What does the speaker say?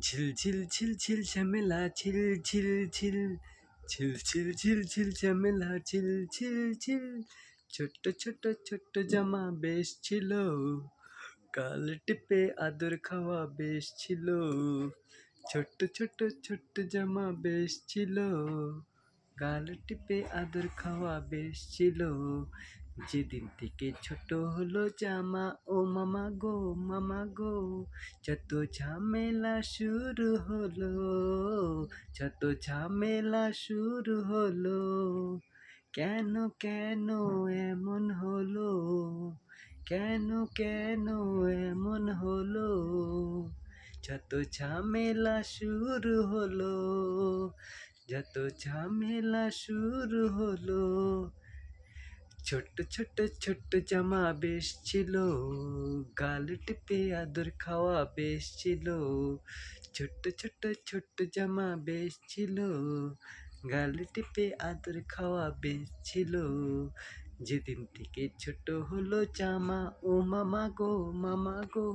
ঝিলঝিল ঝিলঝিল ঝামেলা, ঝিল ঝিল ঝিল। ঝিল ঝিল ঝিল ঝিল ঝামেলা, ঝিল ঝিল ঝিল। ছোট্ট ছোট্ট ছোট্ট জামা বেশ ছিল। কাল টিপে আদর খাওয়া বেশ ছিল। ছোট্ট ছোট্ট ছোট্ট জামা বেশ ছিল। গাল টিপে আদর খাওয়া বেশ ছিল। যেদিন থেকে ছোট হলো জামা, ও মামা গো মামা গো, যত ঝামেলা শুরু হলো, যত ঝামেলা শুরু হলো, কেন কেন এমন হলো, কেন কেন এমন হলো, যত ঝামেলা শুরু হলো, যত ঝামেলা শুরু হলো ছোট্ট ছোট্ট ছোট্ট জামা বেশ ছিল, গাল টিপে আদর খাওয়া বেশ ছিল। ছোট্ট ছোট্ট ছোট্ট জামা বেশ ছিল, গাল টিপে আদর খাওয়া বেশ ছিল। যেদিন থেকে ছোট হলো জামা, ও মামা গো মামা গো।